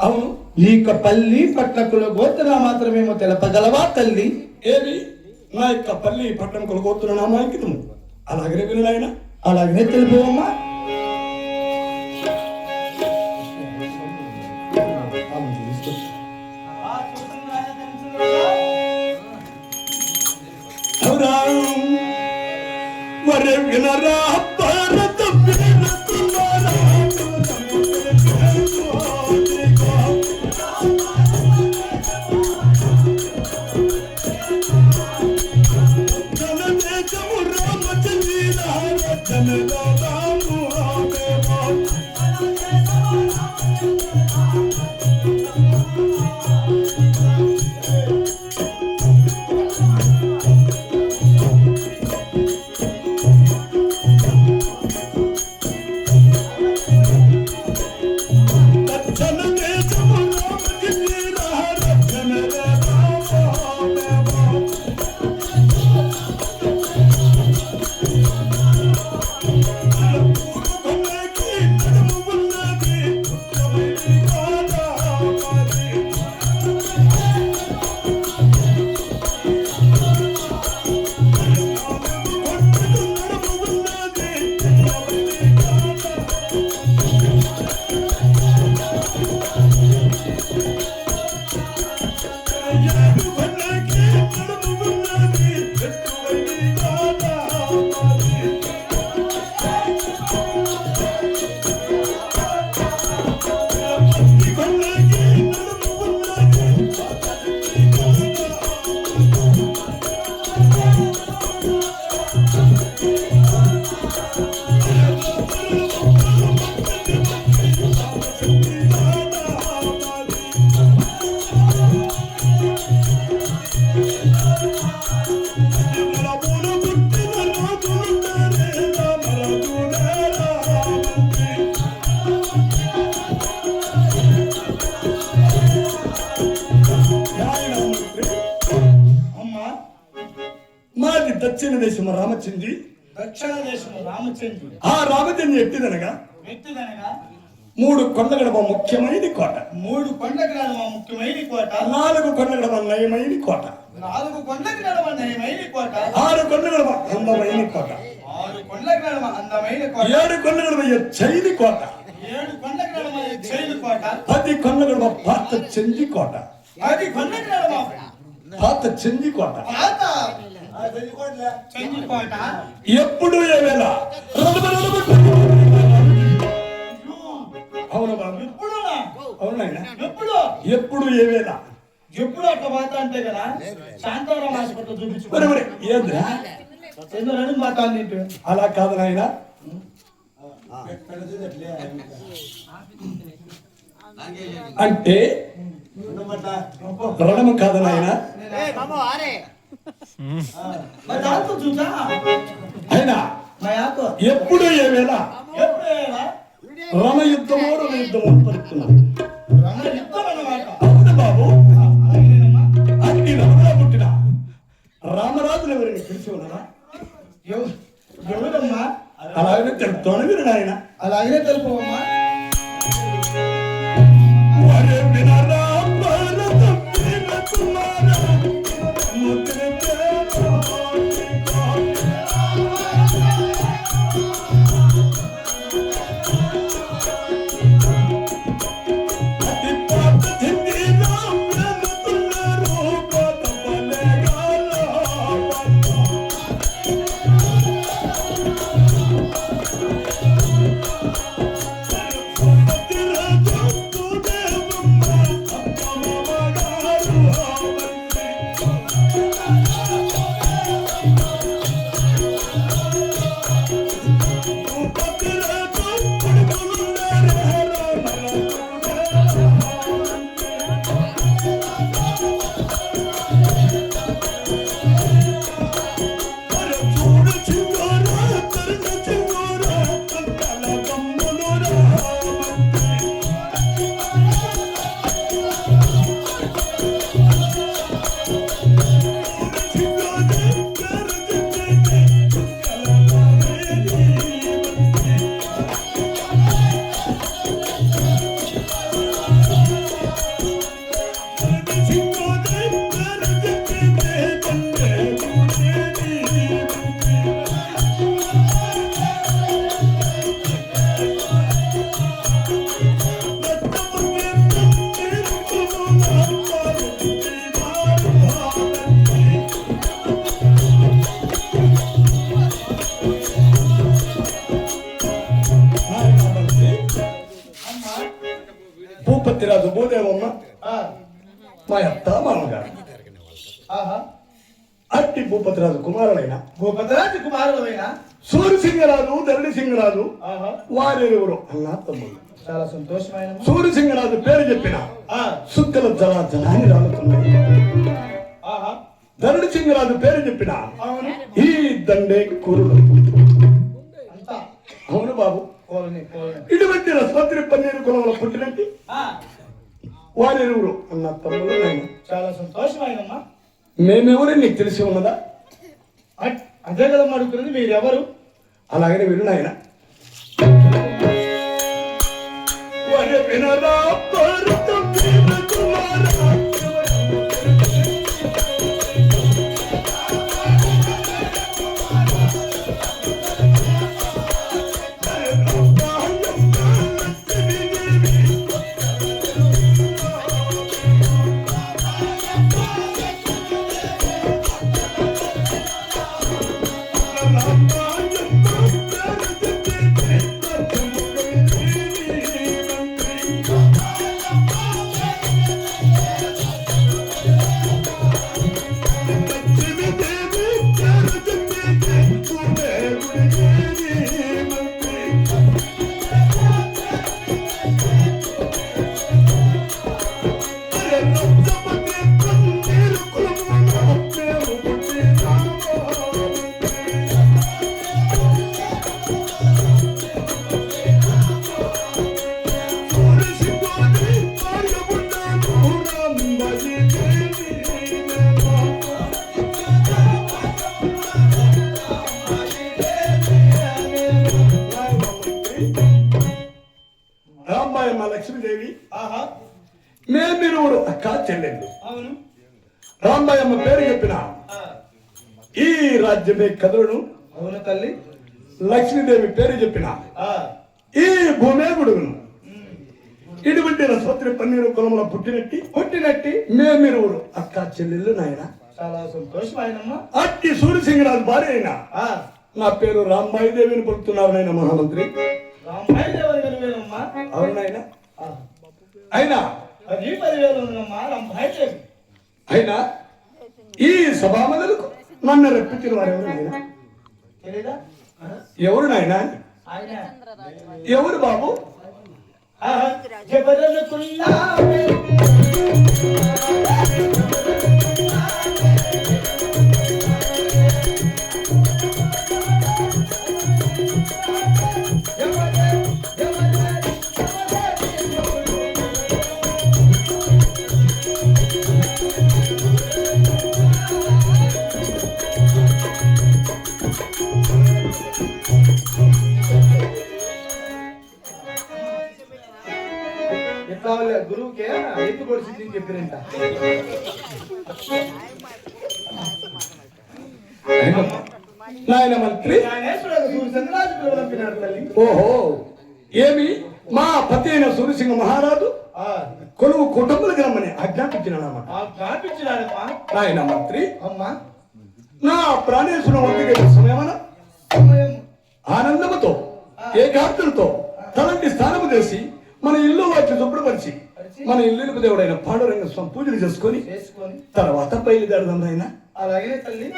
అవును నీక పల్లి పట్లకుల గోత్ర మాత్రమేమో తెలపగలవా తల్లి? ఏది? నా యొక్క పల్లి పట్టణం కొలగొత్తున్న నామాంకితము అలాగనే విను నాయన. అలాగనే తెలుపువమ్మా. వరే వినరా మాది దక్షిణ దేశం రామచంద్రి. దక్షిణ దేశము రామచంద్రుడు ఆ రామచంద్రి ఎట్టిదనగా వ్యక్తిదనగా మూడు కొండగడమ ముఖ్యమైన కోట. మూడు కొండకి నడమ ముఖ్యమైన కోట. నాలుగు కొండగడమ నయమైన కోట. నాలుగు కొండకి నడమ నయమైన కోట. ఆరు కొండగడమ అందమైన కోట. ఆరు కొండకి నడమ అందమైన కోట. ఏడు కొండగడమ ఎచ్చైది కోట. ఏడు కొండకి నడమ చైలు కోట. పది కొండగడమ పాత చెంది కోట. పది కొండకి నడమ పాత చెంది కోట. పాత? చెంగి కోట? ఎప్పుడు అవును బాబు. ఎప్పుడు? ఎప్పుడు? ఎప్పుడు ఏ వేళ ఎప్పుడు అట్లా మాట అంటే కదా శాంతారాం హాస్పిటల్ చూపించుకోండి మరి ఏంద్రా ఎందుకు అన్నింటి అలా కాదు నాయన. అంటే రణము కాదు నాయన. మరి అయినా యాతో ఎప్పుడు ఏ వేళ? ఎప్పుడు ఏలా? రణ యుద్ధమో రణ యుద్ధమో అవును బాబు. రమణా పుట్టిన. రామరాజులు ఎవరిని తెలిసి ఉన్నారా ఎవ- ఎవరమ్మా? అలాగనే తెలుపుతాను వీరు నాయన. అలాగే తెలుపమ్మా అట్టి భూపతిరాజు కుమారుడైన భూపతిరాజు కుమారులమైన సూర్యసింగరాజు ధరణి సింగరాజు ఆహా. వారెవరు అన్నా తమ్ముడు చాలా సంతోషమైన సూర్యసింగరాజు పేరు చెప్పిన సుక్కల జల జలాన్ని రాలుతున్నాయి ఆహా. ధరణి సింగరాజు పేరు చెప్పిన ఈ దండే కురుడు. అవును బాబు. ఇటువంటి రస్పత్రి పన్నీరు కులంలో పుట్టినట్టు ఆ, వారెవరు అన్న తమ్ముడు చాలా సంతోషమైనమ్మా మేమెవరే నీకు తెలిసి ఉన్నదా? అట్- అదే కదా అడుగుతున్నది మీరెవరు? అలాగనే విను నాయన వినరా రామాయమ్మ చెల్లెళ్ళు రామాయమ్మ పేరు చెప్పిన ఈ రాజ్యమే కదులను అవును తల్లి. లక్ష్మీదేవి పేరు చెప్పిన ఈ భూమే గుడుగును ఇటువంటి రసవత్రి పన్నీరు కులంలో పుట్టినట్టి పుట్టినట్టి మేమిరువురు అక్క చెల్లెళ్ళు నాయన. చాలా సంతోషమైనమ్మా అట్టి సూర్యసింగరాజు భార్య అయిన ఆ, నా పేరు రాంబాయి దేవిని పలుకుతున్నారు నాయన మహామంత్రి. దేవరి గనివేనమ్మా అవును నాయన. అయినా అది పదివేలు ఉందమ్మా రామాయి దేవి అయినా ఈ సభామదులకు నన్ను రప్పించిన వారు ఎవరు నాయన తెలీదా? ఆ, ఎవరు నాయన? ఆయన. ఎవరు బాబు? జబరనుకున్నా ఎత్తు పొడిచింది చెప్పినంట నాయన మంత్రి. ఓహో ఏమి? మా పతి అయిన సూర్యసింహ మహారాజు కొలువు కుటుంబాలకు రమ్మని ఆజ్ఞాపించినాడన్నమాట. ఆ కాపించినాడమ్మా నాయన మంత్రి. అమ్మా. నా ప్రాణేశ్వరం వంటికి సమయమన? సమయం. ఆనందముతో ఏకాగ్రతతో తలంటి స్థానము చేసి మన ఇల్లు వాటిని శుభ్రపరిచి మన ఇల్లు దేవుడైన పాండురంగ స్వామి పూజలు చేసుకొని తర్వాత బయలుదేరదాం నాయన. అలాగే తల్లి.